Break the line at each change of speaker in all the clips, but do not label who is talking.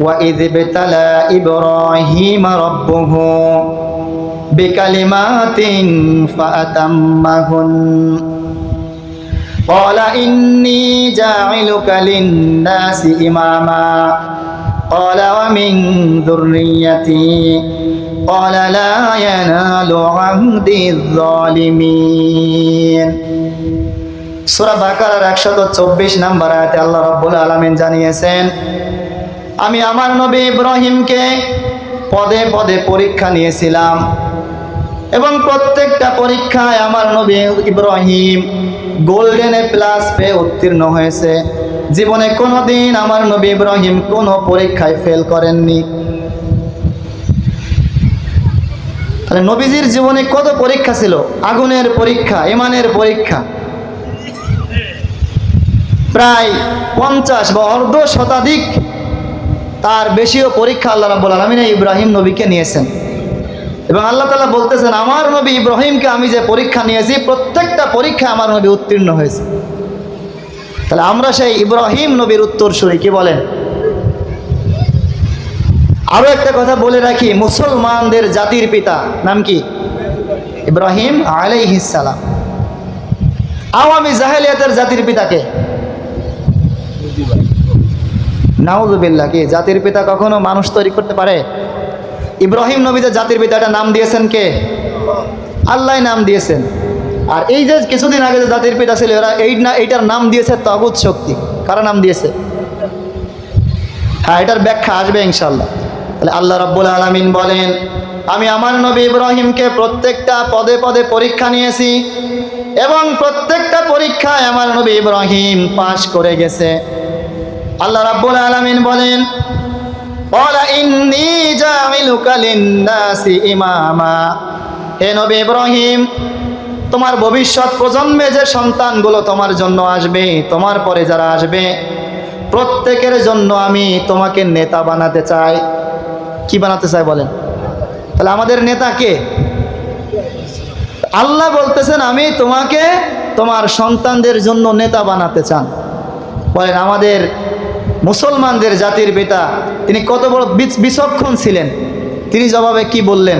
وإذ ابتلى إبراهيم ربه بكلمات فأتمهن قال إني جاعلك للناس إماما قال ومن ذريتي قال لا ينال عهد الظالمين সূরা বাকারার একশত চব্বিশ নম্বর আয়াতে আল্লাহ রাব্বুল আলামিন জানিয়েছেন আমি আমার নবী ইব্রাহিমকে পদে পদে পরীক্ষা নিয়েছিলাম। এবং প্রত্যেকটা পরীক্ষায় আমার নবী ইব্রাহিম গোল্ডেনে প্লাস পেয়ে উত্তীর্ণ হয়েছে। জীবনে কোনোদিন আমার নবী ইব্রাহিম কোনো পরীক্ষায় ফেল করেননি। তাহলে নবীজির জীবনে কত পরীক্ষা ছিল? আগুনের পরীক্ষা, ইমানের পরীক্ষা? প্রায় পঞ্চাশ বা অর্ধ শতাধিক তার বেশিও পরীক্ষা আল্লাহ রাব্বুল আলমিন ইব্রাহিম নবীকে নিয়েছেন। এবং আল্লাহ তালা বলতেছেন, আমার নবী ইব্রাহিমকে আমি যে পরীক্ষা নিয়েছি, প্রত্যেকটা পরীক্ষা আমার নবী উত্তীর্ণ হয়েছে। তাহলে আমরা সেই ইব্রাহিম নবীর উত্তর শুনি, কি বলেন? আরও একটা কথা বলে রাখি, মুসলমানদের জাতির পিতা, নাম কি? ইব্রাহিম আলাই আলাইহিসালাম আওয়ামী জাহেলিয়াতের জাতির পিতাকে। নাউজুবিল্লাহ কি জাতির পিতা কখনো মানুষ তৈরি করতে পারে? ইব্রাহিম নবী যে জাতির পিতা, এটা নাম দিয়েছেন কে? আল্লাহ নাম দিয়েছেন। আর এই যে কিছুদিন আগে যে জাতির পিতা ছিল, এরা এই না এইটার নাম দিয়েছে তগুত শক্তি। কারা নাম দিয়েছে? হ্যাঁ এটার ব্যাখ্যা আসবে ইনশাল্লাহ তাহলে আল্লাহ রাব্বুল আলামিন বলেন, আমি আমার নবী ইব্রাহিমকে প্রত্যেকটা পদে পদে পরীক্ষা নিয়েছি এবং প্রত্যেকটা পরীক্ষায় আমার নবী ইব্রাহিম পাশ করে গেছে। আল্লাহ রাব্বুল আলামিন বলেন বলা ইন্নি জামিলুকা লিন্নাসি ইমামা। হে নবী ইব্রাহিম, তোমার ভবিষ্যৎ প্রজন্মে যে সন্তানগুলো তোমার জন্য আসবে, তোমার পরে যারা আসবে, প্রত্যেকের জন্য আমি তোমাকে নেতা বানাতে চাই। কি বানাতে চাই বলেন? তাহলে আমাদের নেতা কে? আল্লাহ বলতেছেন, আমি তোমাকে তোমার সন্তানদের জন্য নেতা বানাতে চান। বলেন, আমাদের মুসলমানদের জাতির পিতা তিনি কত বড় বিচ- বিচক্ষণ ছিলেন। তিনি জবাবে কি বললেন?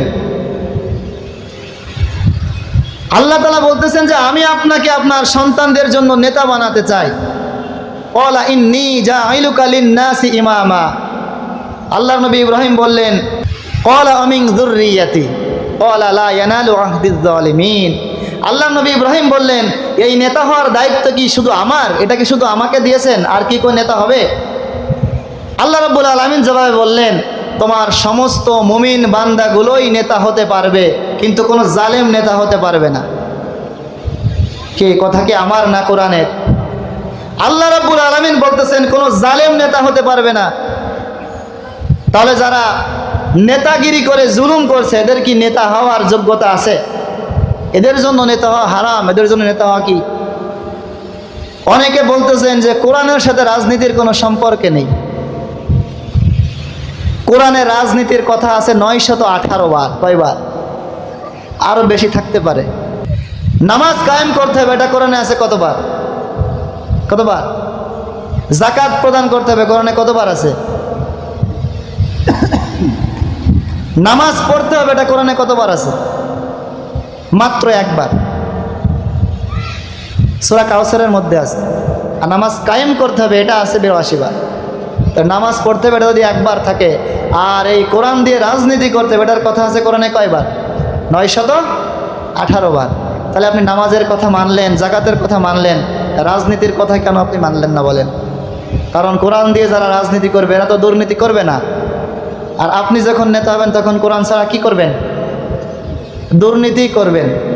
আল্লাহ তালা বলতেছেন যে, আমি আপনাকে আপনার সন্তানদের জন্য নেতা বানাতে চাই। যা ইমামা। আল্লাহ নবী ইব্রাহিম বললেন কলা অমিং লা আল্লাহ নবী ইব্রাহিম বললেন, এই নেতা হওয়ার দায়িত্ব কি শুধু আমার? এটা কি শুধু আমাকে দিয়েছেন? আর কি কোন নেতা হবে? আল্লাহ রাব্বুল আলামিন জবাবে বললেন, তোমার সমস্ত মুমিন বান্দাগুলোই নেতা হতে পারবে, কিন্তু কোনো জালেম নেতা হতে পারবে না। কে, কথা কি আমার না কোরআনের? আল্লাহ রাব্বুল আলামিন বলতেছেন, কোনো জালেম নেতা হতে পারবে না। তাহলে যারা নেতাগিরি করে জুলুম করছে, এদের কি নেতা হওয়ার যোগ্যতা আছে? এদের জন্য নেতা হওয়া হারাম, এদের জন্য নেতা হওয়া কি? অনেকে বলতেছেন যে কোরআনের সাথে রাজনীতির কোনো সম্পর্কে নেই। কোরআনে রাজনীতির কথা আছে নয় শত আঠারো বার, কয়বার? আরও বেশি থাকতে পারে। নামাজ কায়েম করতে হবে, এটা কোরআনে আছে কতবার? কতবার? জাকাত প্রদান করতে হবে, কোরআনে কতবার আছে? নামাজ পড়তে হবে, এটা কোরআনে কতবার আছে? মাত্র একবার। সুরা কাউসারের মধ্যে আছে। আর নামাজ কায়েম করতে হবে, এটা আছে বিরাশি বার। তো নামাজ পড়তে হবে যদি একবার থাকে, আর এই কোরআন দিয়ে রাজনীতি করতে হবে, এটার কথা আছে কোরআনে কয়বার? নয় শত আঠারো বার। তাহলে আপনি নামাজের কথা মানলেন, জাকাতের কথা মানলেন, রাজনীতির কথা কেন আপনি মানলেন না বলেন? কারণ কোরআন দিয়ে যারা রাজনীতি করবে, এরা তো দুর্নীতি করবে না। আর আপনি যখন নেতা হবেন, তখন কোরআন ছাড়া কী করবেন? দুর্নীতি করবেন।